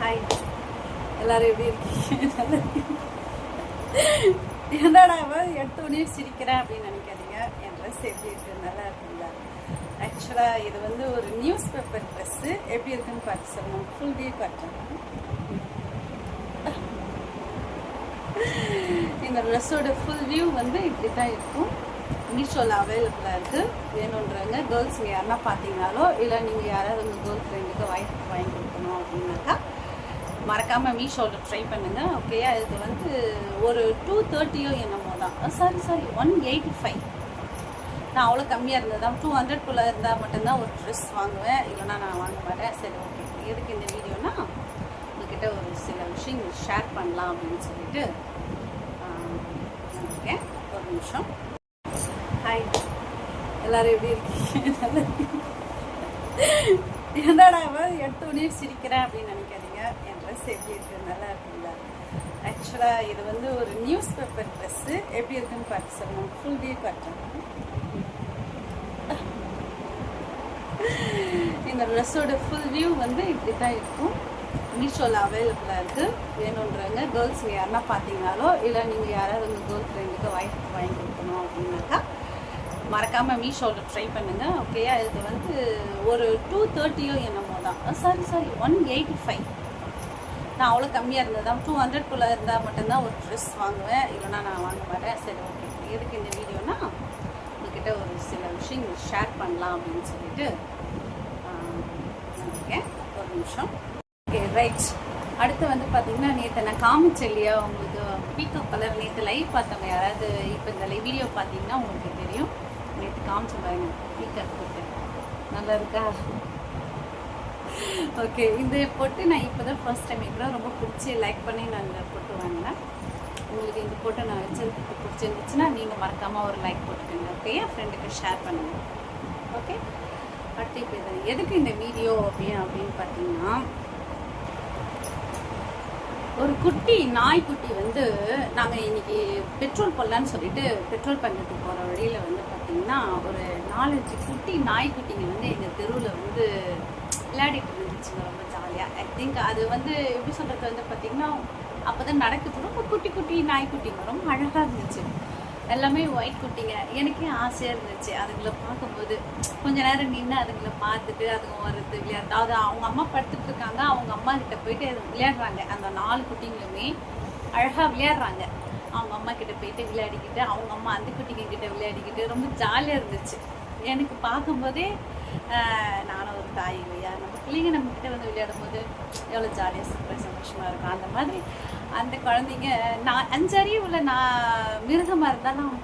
Hi எல்லாரும் எப்படி இருக்கீங்க? நல்லா என்னடா இவன் எடுத்த உடனே சிரிக்கிறேன் அப்படின்னு நினைக்காதீங்க. என் ட்ரெஸ் எப்படி இருக்கு? நல்லா இருக்குங்க ஆக்சுவலாக இது வந்து ஒரு நியூஸ் பேப்பர் ட்ரெஸ்ஸு எப்படி இருக்குன்னு பார்த்து சொல்லணும் ஃபுல் வியூ காட்டுறேன் இந்த ட்ரெஸ்ஸோட ஃபுல் வியூ வந்து இப்படி தான் இருக்கும் மீஷோவில் அவைலபிளாக இருக்குது வேணுன்றவங்க கேர்ள்ஸுங்க யாருன்னா பார்த்தீங்கனாலோ இல்லை நீங்கள் யாராவது உங்கள் கேர்ள் ஃப்ரெண்டுக்கு வாங்கி வாங்கி கொடுக்கணும் அப்படின்னாக்கா மறக்காமல் மீஷோவில் ட்ரை பண்ணுங்கள் ஓகேயா இது வந்து ஒரு டூ தேர்ட்டியோ என்னமோ தான். Sorry sorry one eighty five நான் அவ்வளோ கம்மியாக இருந்தது தான். டூ ஹண்ட்ரட்குள்ளே இருந்தால் மட்டும்தான் ஒரு ட்ரெஸ் வாங்குவேன். இல்லைனா நான் வாங்க மாட்டேன். சரி ஓகே எதுக்கு இந்த வீடியோனா உங்ககிட்ட ஒரு சில விஷயங்கள் ஷேர் பண்ணலாம் அப்படின்னு சொல்லிட்டு ஓகே ஒரு நிமிஷம். ஹாய் எல்லோரும் எப்படி இருக்கீங்க? நல்லா என்னடா இவன்? எடுத்த உடனே சிரிக்கிறேன் அப்படின்னு நினைக்காதீங்க. ட்ரெஸ் எப்படி இருக்கு? நல்லா இருக்குங்களா? ஆக்சுவலாக இது வந்து ஒரு நியூஸ் பேப்பர் ட்ரெஸ்ஸு எப்படி இருக்குன்னு பார்த்து சொல்லணும் ஃபுல் வியூ காட்டுறேன் இந்த ட்ரெஸ்ஸோட ஃபுல் வியூ வந்து இப்படி தான் இருக்கும். மீஷோவில் அவைலபிளாக இருக்குது வேணுன்றவங்க கேர்ள்ஸ் யாருன்னா பார்த்தீங்கனாலோ இல்லை நீங்கள் யாராவது உங்கள் கேர்ள் ஃப்ரெண்டுக்கு வாங்கி வாங்கி கொடுக்கணும் அப்படின்னாக்கா மறக்காமல் மீஷோவில் ட்ரை பண்ணுங்கள் ஓகேயா இது வந்து ஒரு டூ தேர்ட்டியோ என்னமோ தான். Sorry sorry one eighty five நான் அவ்வளோ கம்மியாக இருந்தது? தான் டூ ஹண்ட்ரட்குள்ளே இருந்தால் மட்டும்தான் ஒரு ட்ரெஸ் வாங்குவேன். இல்லைனா நான் வாங்க மாட்டேன். சரி ஓகே எதுக்கு இந்த வீடியோனா உங்ககிட்ட ஒரு சில விஷயங்கள் ஷேர் பண்ணலாம் அப்படின்னு சொல்லிட்டு வந்திருக்கேன் ஒரு நிமிஷம். ஓகே ரைட் அடுத்து வந்து பார்த்தீங்கன்னா நேற்று நான் காமிச்சேன் இல்லையா உங்களுக்கு பீக்கோ கலர் நேற்று லைவ் பார்த்தவங்க யாராவது இப்போ இந்த லைவ் வீடியோ பார்த்தீங்கன்னா உங்களுக்கு தெரியும். நேற்று காமிச்ச பாருங்க பீக்கர் போட்டு நல்லா இருக்கா? ஓகே இந்த பொட்டு நான் இப்போ தான் ஃபர்ஸ்ட் டைம் இப்போ ரொம்ப பிடிச்சி லைக் பண்ணி நான் இந்த பொட்டு வாங்கினேன். உங்களுக்கு இந்த போட்டு நான் வச்சிருக்கிறது பிடிச்சிருந்துச்சுன்னா நீங்கள் மறக்காமல் ஒரு லைக் போட்டுக்கோங்க ஓகே என் ஃப்ரெண்டுக்கு ஷேர் பண்ணுங்கள் ஓகே அடுத்து இப்போ இது எதுக்கு இந்த வீடியோ அப்படின்னு அப்படின்னு பார்த்தீங்கன்னா ஒரு குட்டி நாய்க்குட்டி வந்து நாங்கள் இன்னைக்கு பெட்ரோல் போடலான்னு சொல்லிட்டு பெட்ரோல் பங்குக்கு போகிற வழியில் வந்து பார்த்தீங்கன்னா ஒரு நாலஞ்சு குட்டி நாய்க்குட்டிங்க வந்து எங்கள் தெருவில் வந்து விளையாடிட்டு இருந்துச்சுங்க ரொம்ப ஜாலியாக ஐ திங்க் அது வந்து எப்படி சொல்கிறது வந்து பார்த்தீங்கன்னா அப்போ தான் நடக்குது. ரொம்ப குட்டி குட்டி நாய்க்குட்டிங்க ரொம்ப அழகாக இருந்துச்சு. எல்லாமே ஒயிட் குட்டிங்க. எனக்கே ஆசையாக இருந்துச்சு. அதுங்களை பார்க்கும்போது கொஞ்ச நேரம் நின்று அதுங்களை பார்த்துட்டு அதுங்க வருது விளையாடுறது. அது அவங்க அம்மா படுத்துட்டு இருக்காங்க அவங்க அம்மா கிட்ட போயிட்டு அது விளையாடுறாங்க. அந்த நாலு குட்டிங்களுமே அழகாக விளையாடுறாங்க. அவங்க அம்மா கிட்ட போயிட்டு விளையாடிக்கிட்டு அவங்க அம்மா அந்த குட்டிங்க கிட்ட விளையாடிக்கிட்டு ரொம்ப ஜாலியாக இருந்துச்சு. எனக்கு பார்க்கும்போதே நானும் ஒரு தாய் இல்லையா நம்ம பிள்ளைங்க நம்ம கிட்ட வந்து விளையாடும் போது எவ்வளோ ஜாலியாக சூப்பர் சந்தோஷமாக இருக்கும். அந்த மாதிரி அந்த குழந்தைங்க நான் அஞ்சறிவு உள்ள நான் மிருகமாக இருந்தாலும்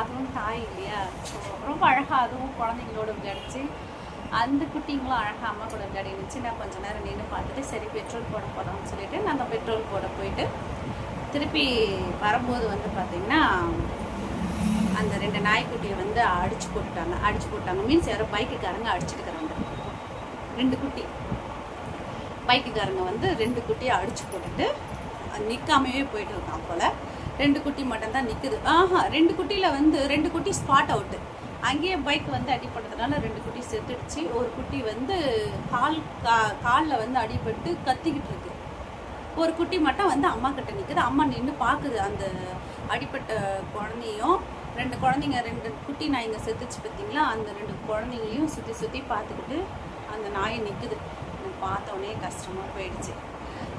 அதுவும் தாய் இல்லையா? ரொம்ப அழகாக அதுவும் குழந்தைங்களோட விளையாடிச்சு. அந்த குட்டிங்களும் அழகாக அம்மா கூட விளையாடி இருந்துச்சு. நான் கொஞ்ச நேரம் நின்று பார்த்துட்டு சரி பெட்ரோல் போட போகிறோம்னு சொல்லிட்டு நாங்கள் பெட்ரோல் போட போயிட்டு திருப்பி வரும்போது வந்து பார்த்திங்கன்னா அந்த ரெண்டு நாய்க்குட்டியை வந்து அடிச்சு போட்டுட்டாங்க. அடிச்சு போட்டாங்க. மீன்ஸ் யாரோ பைக்குக்காரங்க அடிச்சுட்டுக்கிறாங்க ரெண்டு குட்டி. பைக்குக்காரங்க வந்து ரெண்டு குட்டியை அடிச்சு போட்டுட்டு நிற்காமையே போயிட்டு இருக்கான் போல. ரெண்டு குட்டி மட்டும்தான் நிற்குது ஆஹா ரெண்டு குட்டியில் வந்து ரெண்டு குட்டி ஸ்பாட் அவுட்டு அங்கேயே பைக் வந்து அடிப்பட்டதுனால ரெண்டு குட்டி செத்துடுச்சு. ஒரு குட்டி வந்து கால் கா காலில் வந்து அடிபட்டு கத்திக்கிட்டு இருக்கு. ஒரு குட்டி மட்டும் வந்து அம்மா கிட்ட நிற்குது அம்மா நின்று பார்க்குது அந்த அடிப்பட்ட குழந்தையும். ரெண்டு குழந்தைங்க ரெண்டு குட்டி நாய்ங்க செத்துச்சு பார்த்தீங்களா அந்த ரெண்டு குழந்தைங்களையும் சுற்றி சுற்றி பார்த்துக்கிட்டு அந்த நாயை நிற்குது எனக்கு கஷ்டமாக போயிடுச்சு.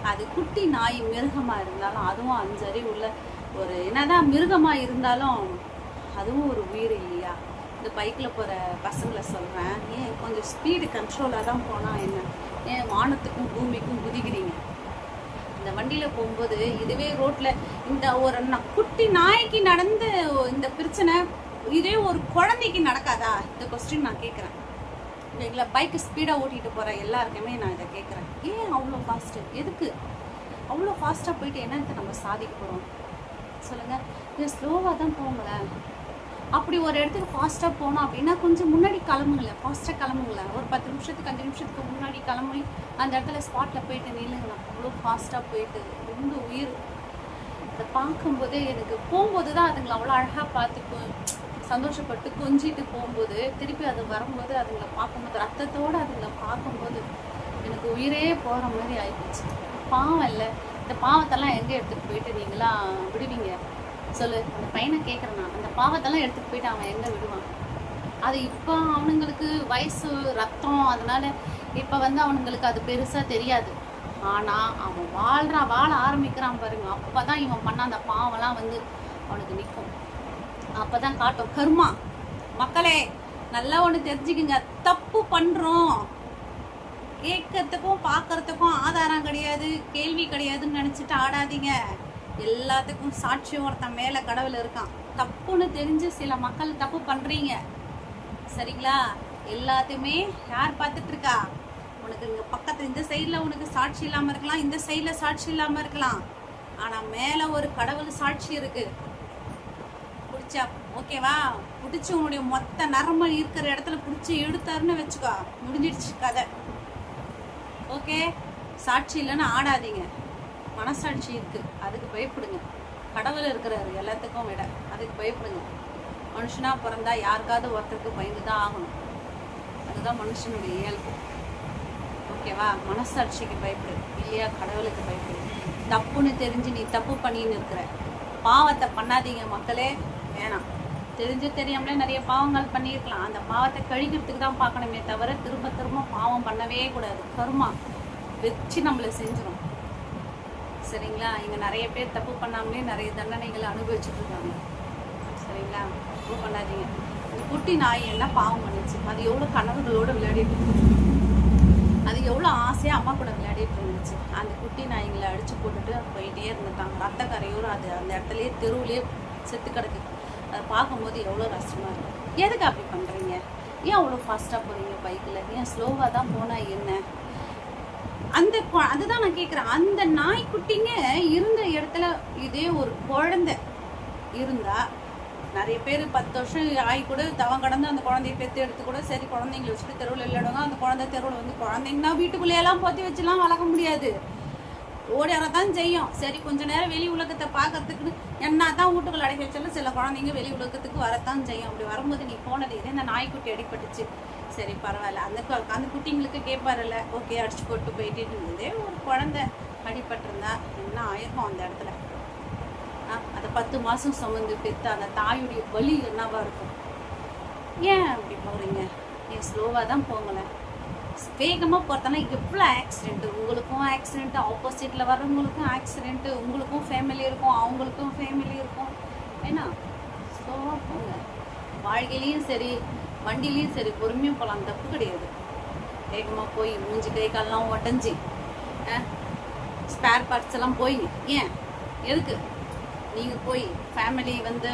அது குட்டி நாய் மிருகமாக இருந்தாலும் அதுவும் அஞ்சறி உள்ள ஒரு என்னதான் மிருகமாக இருந்தாலும் அதுவும் ஒரு உயிர் இல்லையா? இந்த பைக்கில் போகிற பசங்களை சொல்கிறேன் ஏன் கொஞ்சம் ஸ்பீடு கண்ட்ரோலாக தான் போனால் என்ன? ஏன் வானத்துக்கும் பூமிக்கும் குதிக்கிறீங்க? இந்த வண்டியில் போகும்போது இதுவே ரோட்டில் இந்த ஒரு குட்டி நாய்க்கு நடந்த இந்த பிரச்சனை இதே ஒரு குழந்தைக்கு நடக்காதா? இந்த கொஸ்டின் நான் கேட்குறேன் இல்லைங்களா? பைக்கு ஸ்பீடாக ஓட்டிகிட்டு போகிற எல்லாருக்குமே நான் இதை கேட்குறேன் ஏன் அவ்வளோ ஃபாஸ்ட்டு எதுக்கு? அவ்வளோ ஃபாஸ்ட்டாக போயிட்டு என்னத்தை நம்ம சாதிக்க போகிறோம் சொல்லுங்கள் இது ஸ்லோவாக தான் போங்களேன். அப்படி ஒரு இடத்துக்கு ஃபாஸ்ட்டாக போனோம் அப்படின்னா கொஞ்சம் முன்னாடி கிளம்புங்களேன். ஃபாஸ்ட்டாக கிளம்புங்களேன். ஒரு பத்து நிமிஷத்துக்கு அஞ்சு நிமிஷத்துக்கு முன்னாடி கிளம்பி அந்த இடத்துல ஸ்பாட்டில் போயிட்டு நில்லுங்களேன் அவ்வளோ ஃபாஸ்ட்டாக போயிட்டு ரொம்ப உயிர். அதை பார்க்கும்போதே எனக்கு போகும்போது தான் அதுங்களை அவ்வளோ அழகாக பார்த்து சந்தோஷப்பட்டு கொஞ்சிட்டு போகும்போது திருப்பி அது வரும்போது அதுங்களை பார்க்கும்போது ரத்தத்தோடு அதுங்களை பார்க்கும்போது எனக்கு உயிரே போகிற மாதிரி ஆயிடுச்சு பாவம் இல்லை. இந்த பாவத்தெல்லாம் எங்கே எடுத்துகிட்டு போயிட்டு நீங்களாம் விடுவீங்க? சொல்லு அந்த பையனை கேட்குறான் அந்த பாவத்தெல்லாம் எடுத்துகிட்டு போயிட்டு அவன் எங்கே விடுவான்? அது இப்போ அவனுங்களுக்கு வயசு ரத்தம் அதனால இப்போ வந்து அவனுங்களுக்கு அது பெருசாக தெரியாது. ஆனால் அவன் வாழ்கிறான் வாழ ஆரம்பிக்கிறான் பாருங்க. அப்போ தான் இவன் பண்ண அந்த பாவம்லாம் வந்து அவனுக்கு நிற்கும் அப்போ தான் காட்டும். கர்மா மக்களே நல்லா ஒன்று தெரிஞ்சுக்குங்க. தப்பு பண்ணுறோம் கேட்கறதுக்கும் பார்க்கறதுக்கும் ஆதாரம் கிடையாது. கேள்வி கிடையாதுன்னு நினச்சிட்டு ஆடாதீங்க. எல்லாத்துக்கும் சாட்சி ஒருத்தன் மேலே கடவுள் இருக்கான். தப்புன்னு தெரிஞ்சு சில மக்கள் தப்பு பண்ணுறீங்க சரிங்களா? எல்லாத்தையுமே யார் பார்த்துட்ருக்கா உனக்கு இங்கே பக்கத்தில் இந்த சைடில் உனக்கு சாட்சி இல்லாமல் இருக்கலாம் இந்த சைடில் சாட்சி இல்லாமல் இருக்கலாம். ஆனால் மேலே ஒரு கடவுள் சாட்சி இருக்குது பிடிச்சா ஓகேவா பிடிச்சி உன்னுடைய மொத்த நரம்பு இருக்கிற இடத்துல பிடிச்சி எடுத்தாருன்னு வச்சுக்கோ. முடிஞ்சிடுச்சு கதை. ஓகே சாட்சி இல்லைன்னு ஆடாதீங்க. மனசாட்சி இருக்குது அதுக்கு பயப்படுங்க. கடவுள் இருக்கிறாரு எல்லாத்துக்கும் விட. அதுக்கு பயப்படுங்க. மனுஷனா பிறந்தா யாருக்காவது ஒருத்தருக்கு பயந்து தான் ஆகணும். அதுதான் மனுஷனுடைய இயல்பு. ஓகேவா? மனசாட்சிக்கு பயப்படு. இல்லையா? கடவுளுக்கு பயப்படு. தப்புன்னு தெரிஞ்சு நீ தப்பு பண்ணின்னு இருக்கிற. பாவத்தை பண்ணாதீங்க மக்களே. வேணாம் தெரிஞ்சு தெரியாமலே நிறைய பாவங்கள் பண்ணியிருக்கலாம். அந்த பாவத்தை கழிக்கிறதுக்கு தான் பார்க்கணுமே தவிர திரும்ப திரும்ப பாவம் பண்ணவே கூடாது. கருமா வச்சு நம்மளை செஞ்சிடும் சரிங்களா? இங்கே நிறைய பேர் தப்பு பண்ணாமலே நிறைய தண்டனைகளை அனுபவிச்சுட்டு இருக்காங்க. சரிங்களா? தப்பு பண்ணாதீங்க. குட்டி நாய் என்ன பாவம் பண்ணிச்சு? அது எவ்வளோ கனவுகளோடு விளையாடிட்டு இருந்துச்சு அது எவ்வளோ ஆசையாக அம்மா கூட விளையாடிட்டு இருந்துச்சு. அந்த குட்டி நாய்களை அடித்து போட்டுட்டு போயிட்டே இருந்துட்டாங்க. ரத்த கரையோடு அது அந்த இடத்துலயே தெருவுலேயே செத்து கிடக்கு. அதை பார்க்கும்போது எவ்வளோ கஷ்டமாக இருக்கும் எதுக்கு அப்படி பண்ணுறீங்க ஏன் அவ்வளோ ஃபாஸ்ட்டாக போகிறீங்க பைக்கில் ஏன் ஸ்லோவாக தான் போனால் என்ன? அந்த அதுதான் நான் கேட்குறேன் அந்த நாய்க்குட்டிங்க இருந்த இடத்துல இதே ஒரு குழந்தை இருந்தா நிறைய பேர் பத்து வருஷம் ஆகி கூட தவம் கடந்து அந்த குழந்தைய பெற்று எடுத்து கூட சரி குழந்தைங்களை வச்சுட்டு தெருவில் இல்லைடுங்க அந்த குழந்தை தெருவில் வந்து குழந்தைங்கன்னா வீட்டுக்குள்ளேயெல்லாம் பொத்தி வச்சுலாம் வளர்க்க முடியாது. ஓடி தான் செய்யும். சரி கொஞ்ச நேரம் வெளி உலகத்தை பார்க்கறதுக்குன்னு என்ன தான் வீட்டுக்குள்ள அடைக்க வச்சாலும் சில குழந்தைங்க வெளி உலகத்துக்கு வரத்தான் செய்யும். அப்படி வரும்போது நீ போனது இதே இந்த நாய்க்குட்டி அடிபட்டுச்சு. சரி பரவாயில்ல. அந்த கு- அந்த குட்டிங்களுக்கு கேட்பாருல்ல ஓகே அடிச்சு போட்டு போயிட்டு இருந்ததே ஒரு குழந்தை அடிபட்டிருந்தா என்ன ஆயிருக்கும் அந்த இடத்துல. ஆ, அதை பத்து மாதம் சுமந்து பெற்று அந்த தாயுடைய வலி என்னவா இருக்கும்? ஏன் அப்படி போகிறீங்க ஏன் ஸ்லோவாக தான் போங்களேன். வேகமாக போகிறதுனா எவ்வளோ ஆக்சிடெண்ட்டு உங்களுக்கும் ஆக்சிடெண்ட்டு ஆப்போசிட்டில் வர்றவங்களுக்கும் ஆக்சிடெண்ட்டு உங்களுக்கும் ஃபேமிலி இருக்கும் அவங்களுக்கும் ஃபேமிலி இருக்கும். ஏன்னா ஸ்லோவாக போங்க. வாழ்க்கையிலையும் சரி வண்டிலையும் சரி பொறுமையாக போகலாம் தப்பு கிடையாது. வேகமாக போய் மூஞ்சி கை கால்லாம் உடஞ்சி ஸ்பேர் பார்ட்ஸ் எல்லாம் போய் ஏன்? எதுக்கு? நீங்கள் போய் ஃபேமிலி வந்து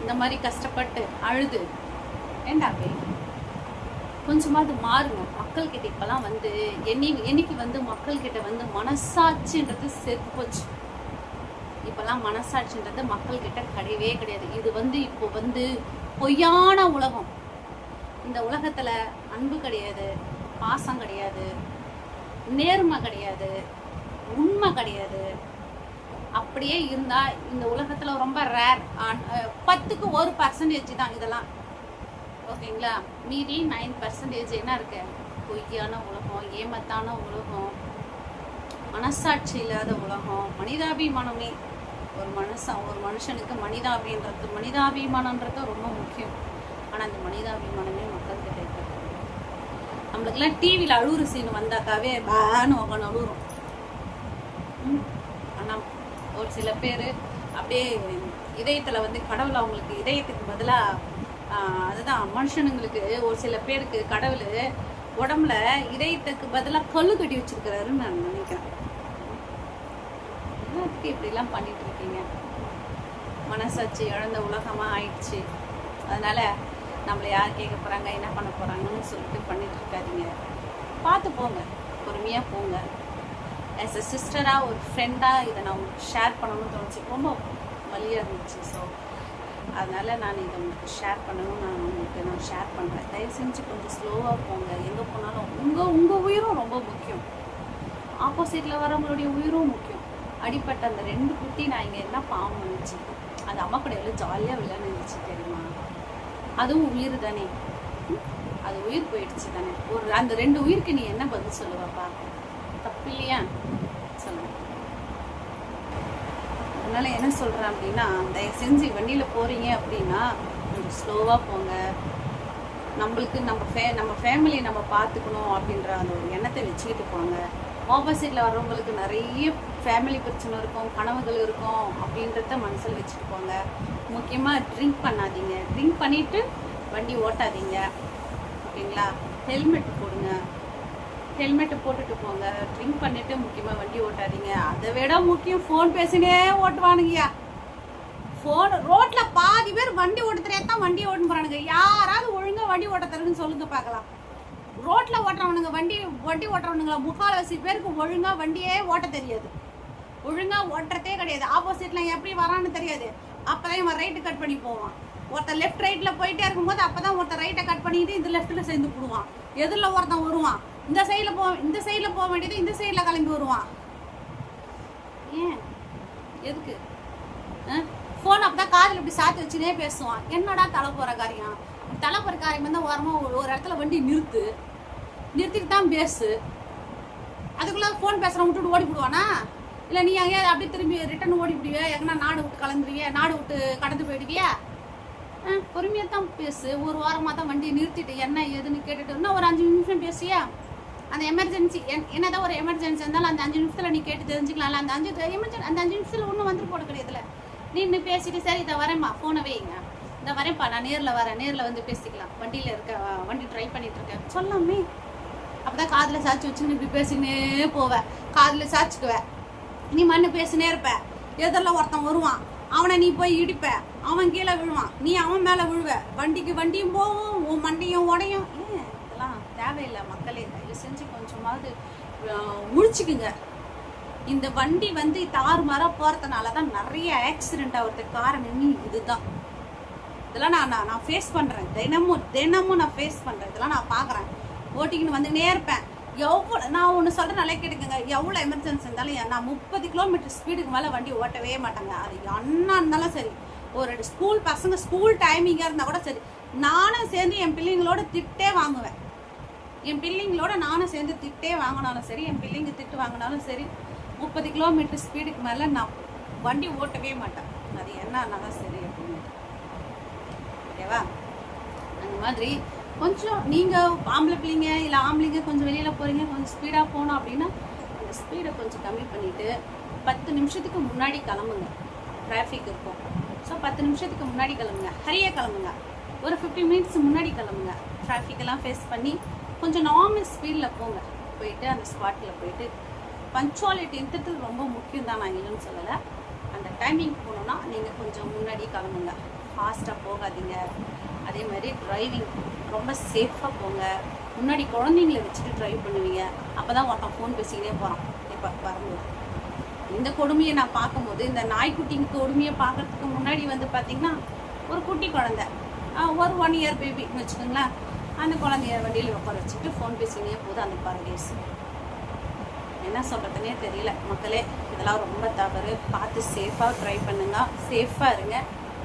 இந்த மாதிரி கஷ்டப்பட்டு அழுது. ஏண்டா போய் கொஞ்சமாவது மாறுங்க மக்கள்கிட்ட இப்பெல்லாம் வந்து என்னை என்னைக்கு வந்து மக்கள்கிட்ட வந்து மனசாட்சின்றது செத்து போச்சு. இப்பெல்லாம் மனசாட்சின்றது மக்கள்கிட்ட கிடையவே கிடையாது. இது வந்து இப்போ வந்து பொய்யான உலகம். இந்த உலகத்துல அன்பு கிடையாது பாசம் கிடையாது நேர்மை கிடையாது உண்மை கிடையாது. அப்படியே இருந்தா இந்த உலகத்துல ரொம்ப ரேர் பத்துக்கு ஒரு பர்சன்டேஜ் தான் இதெல்லாம். ஓகேங்களா? மீதி நைன் பர்சன்டேஜ் என்ன இருக்கு? பொய்யான உலகம் ஏமத்தான உலகம் மனசாட்சி இல்லாத உலகம் மனிதாபிமானமே. ஒரு மனுஷன் ஒரு மனுஷனுக்கு மனிதாபின்றது மனிதாபிமானன்றது ரொம்ப முக்கியம். ஆனால் அந்த மனிதாபிமானமே மக்கள்கிட்ட இருக்கு நம்மளுக்கெல்லாம் டிவியில் அழுகுற சீன் வந்தாக்காவே பேன்னு உட்காந்து அழுகுறோம் ஆனால் ஒரு சில பேர் அப்படியே இதயத்தில் வந்து கடவுள் அவங்களுக்கு இதயத்துக்கு பதிலாக தான் மனுஷனுங்களுக்கு ஒரு சில பேருக்கு கடவுள் உடம்புல இதயத்துக்கு பதிலாக கல்லு கட்டி வச்சிருக்கிறாருன்னு நான் நினைக்கிறேன். என்னத்துக்கு இப்படிலாம் பண்ணிட்டு இருக்கீங்க. மனசாட்சி இழந்த உலகமாக ஆயிடுச்சு. அதனால நம்மளை யார் கேட்க போகிறாங்க என்ன பண்ண போகிறாங்கன்னு சொல்லிட்டு பண்ணிட்டு இருக்காதீங்க. பார்த்து போங்க. பொறுமையாக போங்க. ஆஸ் அ சிஸ்டராக ஒரு ஃப்ரெண்டாக இதை நான் ஷேர் பண்ணணும்னு தோணுச்சு. ரொம்ப வலியாக இருந்துச்சு. ஸோ அதனால் நான் இதை உங்களுக்கு ஷேர் பண்ணணும் நான் உங்களுக்கு நான் ஷேர் பண்ணுறேன் தயவு செஞ்சு கொஞ்சம் ஸ்லோவாக போங்க. எங்கே போனாலும் உங்கள் உங்கள் உயிரும் ரொம்ப முக்கியம். ஆப்போசிட்டில் வரவங்களுடைய உயிரும் முக்கியம். அடிப்பட்ட அந்த ரெண்டு குட்டி நான் இங்கே என்ன பாவம் இருந்துச்சு அது அம்மா கூட எவ்வளோ ஜாலியாக விளையாண்டுச்சு தெரியுமா? அதுவும் உயிர் தானே. அது உயிர் போயிடுச்சு தானே. ஒரு அந்த ரெண்டு உயிருக்கு நீ என்ன பதில் சொல்லுவாப்பா? தப்பு இல்லையா? அதனால் என்ன சொல்கிறேன் அப்படின்னா தயவு செஞ்சு வண்டியில் போகிறீங்க அப்படின்னா கொஞ்சம் ஸ்லோவாக போங்க. நம்மளுக்கு நம்ம ஃபே நம்ம ஃபேமிலியை நம்ம பார்த்துக்கணும் அப்படின்ற அந்த ஒரு எண்ணத்தை வச்சுக்கிட்டு போங்க. ஆப்போசிட்டில் வர்றவங்களுக்கு நிறைய ஃபேமிலி பிரச்சனை இருக்கும் கனவுகள் இருக்கும் அப்படின்றத மனசில் வச்சுட்டு போங்க. முக்கியமாக ட்ரிங்க் பண்ணாதீங்க. ட்ரிங்க் பண்ணிவிட்டு வண்டி ஓட்டாதீங்க. ஓகேங்களா? ஹெல்மெட் போடுங்க. ஹெல்மெட்டை போட்டுட்டு போங்க. ட்ரிங்க் பண்ணிட்டு முக்கியமாக வண்டி ஓட்டாதீங்க. அதை விட முக்கியம் ஃபோன் பேசினே ஓட்டுவானுங்கய்யா. ஃபோன் ரோட்டில் பாதி பேர் வண்டி ஓட்டுறே தான் வண்டி ஓட்டு போகிறானுங்க யாராவது ஒழுங்காக வண்டி ஓட்ட தருன்னு சொல்லுங்க பார்க்கலாம். ரோட்டில் ஓட்டுறவனுங்க வண்டி வண்டி ஓட்டுறவனுங்களா முக்கால்வாசி பேருக்கு ஒழுங்காக வண்டியே ஓட்ட தெரியாது. ஒழுங்காக ஓட்டுறதே கிடையாது. ஆப்போசிட்ல எப்படி வரான்னு தெரியாது. அப்பதான் இவன் ரைட்டு கட் பண்ணி போவான். ஒருத்தன் லெஃப்ட் ரைட்டில் போயிட்டே இருக்கும்போது அப்பதான் ஒருத்தன் ரைட்டை கட் பண்ணிட்டு இந்த லெஃப்ட்டில் சேர்ந்து போடுவான். எதிரில் ஒருத்தன் வருவான். இந்த சைடில் போ இந்த சைடில் போக வேண்டியது இந்த சைடில் கிளம்பி வருவான். ஏன்? எதுக்கு? ஃபோன் அப்பதான் காதில் இப்படி சாத்தி வச்சுனே பேசுவான். என்னடா தலை போகிற காரியம்? தலை போகிற காரியம் வந்து ஓரமாக ஒரு ஒரு இடத்துல வண்டி நிறுத்து. நிறுத்திட்டு தான் பேசு. அதுக்குள்ளே ஃபோன் பேசுகிறவன் விட்டுட்டு ஓடி போடுவானா? இல்லை நீ எங்கேயாவது அப்படியே திரும்பி ரிட்டர்ன் ஓடி விடுவியா எங்கன்னா நாடு விட்டு கலந்துருவியா நாடு விட்டு கடந்து போயிடுவியா? பொறுமையாக தான் பேசு. ஒரு வாரமாக தான் வண்டியை நிறுத்திட்டு என்ன ஏதுன்னு கேட்டுட்டு இன்னும் ஒரு அஞ்சு நிமிஷம் பேசியா? அந்த எமர்ஜென்சி என்னதான் ஒரு எமர்ஜென்சி இருந்தாலும் அந்த அஞ்சு நிமிஷத்தில் நீ கேட்டு தெரிஞ்சுக்கலாம்ல அந்த அஞ்சு எமர்ஜென்சி அந்த அஞ்சு நிமிஷத்தில் ஒன்றும் வந்துட்டு போட கிடையாதுல நின்று பேசிட்டு சரி இதை வரேம்மா ஃபோனை வைங்க. இந்த வரேன்ப்பா நான் நேரில் வரேன் நேரில் வந்து பேசிக்கலாம். வண்டியில் இருக்க வண்டி ட்ரை பண்ணிட்டு இருக்கேன். சொல்லாமே. அப்பதான் காதில் சாய்ச்சி வச்சுன்னு இப்படி பேசினே போவேன் காதில் சாச்சிக்குவேன் நீ மண்ணு பேசினே இருப்ப. எதிரில் ஒருத்தன் வருவான். அவனை நீ போய் இடிப்ப. அவன் கீழே விழுவான். நீ அவன் மேலே விழுவ. வண்டிக்கு வண்டியும் போகும் உன் மண்டையும் உடையும். தேவையில்லை மக்களே தயவு செஞ்சு கொஞ்சமாவது முடிச்சுக்குங்க. இந்த வண்டி வந்து தாறுமாறா போகிறதுனால தான் நிறைய ஆக்சிடென்ட் ஆகிறதுக்கு காரணமே இதுதான். இதெல்லாம் நான் நான் நான் ஃபேஸ் பண்ணுறேன் தினமும் தினமும் நான் ஃபேஸ் பண்ணுறேன் இதெல்லாம் நான் பார்க்குறேன். ஓட்டிக்கின்னு வந்து இருப்பேன். எவ்வளோ நான் ஒன்று சொல்கிறேன் நல்லா கேட்டுக்கங்க எவ்வளோ எமர்ஜென்சி இருந்தாலும் நான் முப்பது கிலோமீட்டர் ஸ்பீடுக்கு மேலே வண்டி ஓட்டவே மாட்டேங்க. அது என்ன இருந்தாலும் சரி. ஒரு ஸ்கூல் பசங்க ஸ்கூல் டைமிங்காக இருந்தால் கூட சரி. நானும் சேர்ந்து என் பிள்ளைங்களோட திட்டே வாங்குவேன். என் பில்லிங்களோட நானும் சேர்ந்து திட்டே வாங்கினாலும் சரி என் பிள்ளைங்க திட்டு வாங்கினாலும் சரி முப்பது கிலோமீட்டர் ஸ்பீடுக்கு மேலே நான் வண்டி ஓட்டவே மாட்டேன். அது என்னன்னாலும் சரி அப்படின்னு. ஓகேவா? அந்த மாதிரி கொஞ்சம் நீங்கள் ஆம்பளை பிள்ளைங்க இல்லை ஆம்பளைங்க கொஞ்சம் வெளியில் போகிறீங்க கொஞ்சம் ஸ்பீடாக போகணும் அப்படின்னா அந்த ஸ்பீடை கொஞ்சம் கம்மி பண்ணிவிட்டு பத்து நிமிஷத்துக்கு முன்னாடி கிளம்புங்க. டிராஃபிக் இருக்கும். ஸோ பத்து நிமிஷத்துக்கு முன்னாடி கிளம்புங்க. ஹரியாக கிளம்புங்க. ஒரு ஃபிஃப்டி மினிட்ஸ் முன்னாடி கிளம்புங்க. டிராஃபிக்கெல்லாம் ஃபேஸ் பண்ணி கொஞ்சம் நார்மல் ஸ்பீடில் போங்க. போயிட்டு அந்த ஸ்பாட்டில் போயிட்டு பஞ்சுவாலிட்டின்றது ரொம்ப முக்கியம் தான் நான் இல்லைன்னு சொல்லலை. அந்த டைமிங் போகணுன்னா நீங்கள் கொஞ்சம் முன்னாடி கிளம்புங்க. ஃபாஸ்ட்டாக போகாதீங்க. அதே மாதிரி டிரைவிங் ரொம்ப சேஃபாக போங்க. முன்னாடி குழந்தைங்கள வச்சுட்டு ட்ரைவ் பண்ணுவீங்க. அப்போ தான் ஒருத்தன் ஃபோன் பேசிக்கிட்டே போகிறான் இப்போ வரும்போது இந்த கொடுமையை நான் பார்க்கும்போது இந்த நாய்க்குட்டிங்க கொடுமையை பார்க்கறதுக்கு முன்னாடி வந்து பார்த்திங்கன்னா ஒரு குட்டி குழந்தை. ஒரு ஒன் இயர் பேபின்னு வச்சுக்கோங்களேன். அந்த குழந்தைய வண்டியில் உட்கார வச்சுட்டு ஃபோன் பேசினே போது அந்த பரதேஸ் என்ன சொல்கிறதுனே தெரியல. மக்களே இதெல்லாம் ரொம்ப தவறு. பார்த்து சேஃபாக ட்ரை பண்ணுங்க. சேஃபாக இருங்க.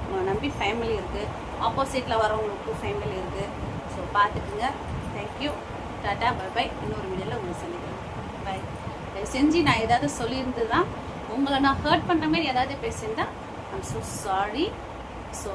உங்களை நம்பி ஃபேமிலி இருக்குது ஆப்போசிட்டில் வரவங்களுக்கும் ஃபேமிலி இருக்குது ஸோ பார்த்துக்குங்க. Thank you tata bye bye இன்னொரு வீடியோவில் உங்களை சந்திக்கிறேன் பை தயவு செஞ்சு நான் ஏதாவது சொல்லியிருந்ததா உங்களை நான் ஹர்ட் பண்ணுற மாதிரி ஏதாவது பேசியிருந்தா ஐம் ஸோ சாரி ஸோ